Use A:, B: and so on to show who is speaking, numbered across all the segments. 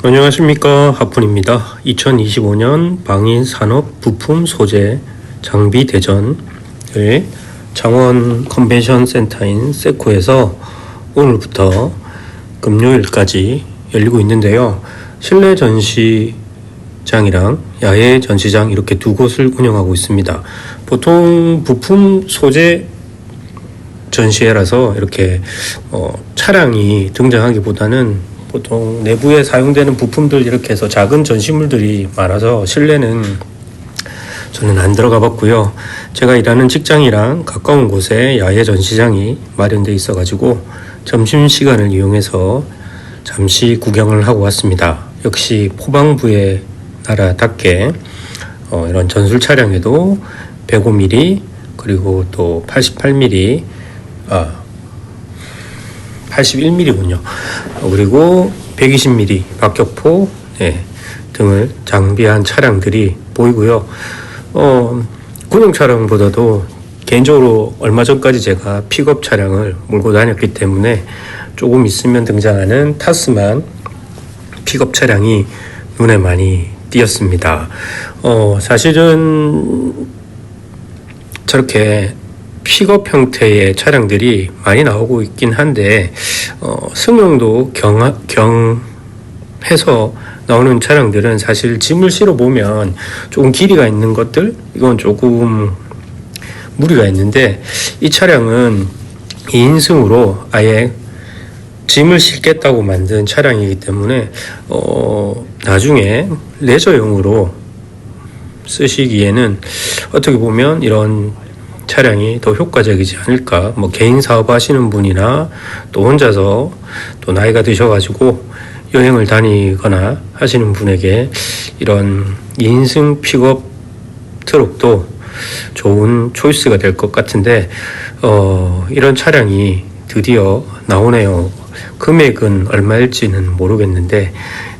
A: 안녕하십니까 하푼입니다. 2025년 방인 산업 부품 소재 장비 대전을 창원 컨벤션 센터인 세코에서 오늘부터 금요일까지 열리고 있는데요. 실내 전시장이랑 야외 전시장 이렇게 두 곳을 운영하고 있습니다. 보통 부품 소재 전시회라서 이렇게 어, 차량이 등장하기보다는 보통 내부에 사용되는 부품들 이렇게 해서 작은 전시물들이 많아서 실내는 저는 안 들어가 봤고요. 제가 일하는 직장이랑 가까운 곳에 야외 전시장이 마련돼 있어 가지고 점심 시간을 이용해서 잠시 구경을 하고 왔습니다. 역시 포방부의 나라답게 어, 이런 전술 차량에도 105mm 그리고 또 88mm 아 81mm군요. 그리고 120mm 박격포 네, 등을 장비한 차량들이 보이고요. 어, 군용 차량보다도 개인적으로 얼마 전까지 제가 픽업 차량을 몰고 다녔기 때문에 조금 있으면 등장하는 타스만 픽업 차량이 눈에 많이 띄었습니다. 어, 사실은 저렇게 픽업 형태의 차량들이 많이 나오고 있긴 한데 어, 승용도 경, 경해서 나오는 차량들은 사실 짐을 실어 보면 조금 길이가 있는 것들 이건 조금 무리가 있는데 이 차량은 2인승으로 아예 짐을 실겠다고 만든 차량이기 때문에 어, 나중에 레저용으로 쓰시기에는 어떻게 보면 이런 차량이 더 효과적이지 않을까. 뭐 개인 사업 하시는 분이나 또 혼자서 또 나이가 드셔가지고 여행을 다니거나 하시는 분에게 이런 인승 픽업 트럭도 좋은 초이스가 될 것 같은데 어, 이런 차량이 드디어 나오네요. 금액은 얼마일지는 모르겠는데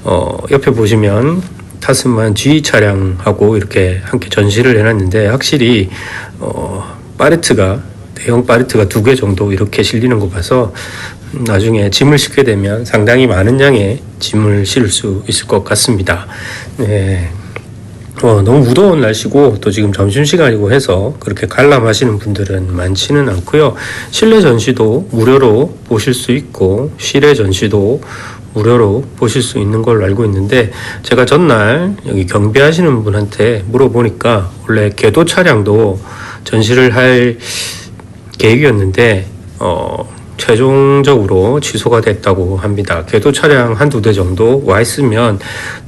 A: 어, 옆에 보시면 타스만 G 차량하고 이렇게 함께 전시를 해놨는데 확실히 어, 파레트가 대형 파레트가 두 개 정도 이렇게 실리는 거 봐서 나중에 짐을 싣게 되면 상당히 많은 양의 짐을 실을 수 있을 것 같습니다. 네. 어, 너무 무더운 날씨고 또 지금 점심시간이고 해서 그렇게 관람하시는 분들은 많지는 않고요. 실내 전시도 무료로 보실 수 있고 실외 전시도 무료로 보실 수 있는 걸로 알고 있는데 제가 전날 여기 경비하시는 분한테 물어보니까 원래 궤도 차량도 전시를 할 계획이었는데 어, 최종적으로 취소가 됐다고 합니다. 궤도 차량 한두 대 정도 와 있으면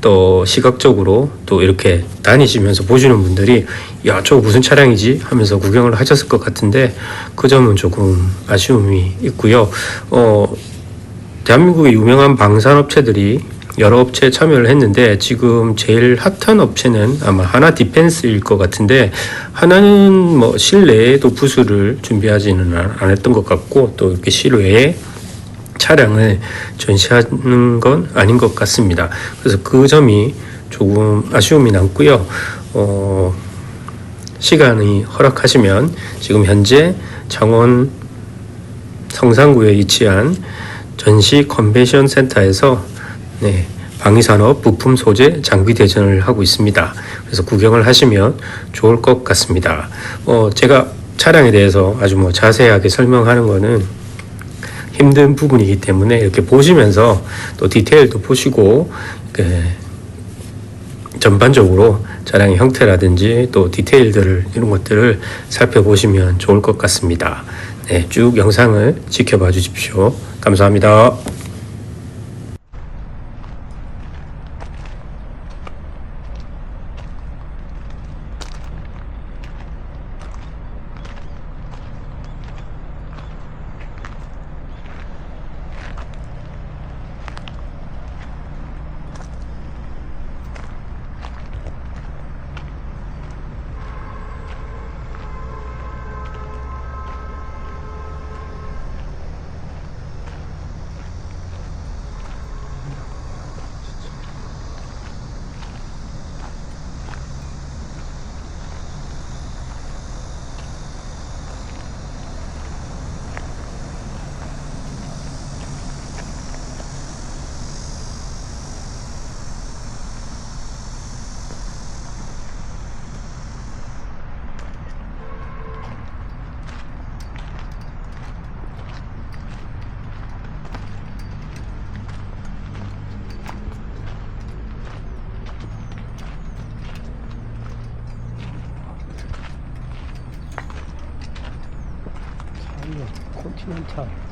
A: 또 시각적으로 또 이렇게 다니시면서 보시는 분들이 야, 저 무슨 차량이지? 하면서 구경을 하셨을 것 같은데 그 점은 조금 아쉬움이 있고요. 어, 대한민국의 유명한 방산업체들이 여러 업체에 참여를 했는데 지금 제일 핫한 업체는 아마 하나 디펜스일 것 같은데 하나는 뭐 실내에도 부수를 준비하지는 안 했던 것 같고 또 이렇게 실외에 차량을 전시하는 건 아닌 것 같습니다. 그래서 그 점이 조금 아쉬움이 남고요. 어, 시간이 허락하시면 지금 현재 창원 성산구에 위치한 전시 컨벤션 센터에서 네, 방위산업 부품 소재 장비 대전을 하고 있습니다. 그래서 구경을 하시면 좋을 것 같습니다. 어, 제가 차량에 대해서 아주 뭐 자세하게 설명하는 거는 힘든 부분이기 때문에 이렇게 보시면서 또 디테일도 보시고 그 전반적으로 차량의 형태라든지 또 디테일들을 이런 것들을 살펴보시면 좋을 것 같습니다. 네, 쭉 영상을 지켜봐 주십시오. 감사합니다.
B: 이거 콘티넨탈.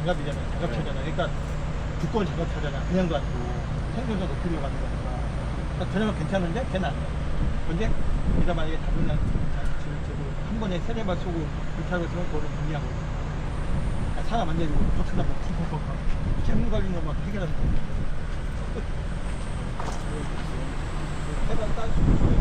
C: 장갑이잖아요. 장갑 차잖아요. 그러니까 두꺼운 장갑 차잖아. 그냥도 아니고 생존자 높이로 가는 거니까. 그러니까 저녁은 괜찮은데 걔는 안 돼. 근데 내가 만약에 다른 날 한 번에 세네 발 쏘고 그렇게 하고 있으면 그거를 분리하고 아, 사람 완전히 버튼다 막 푹푹푹 재물 관리는 막 해결하는 거 해발 따지고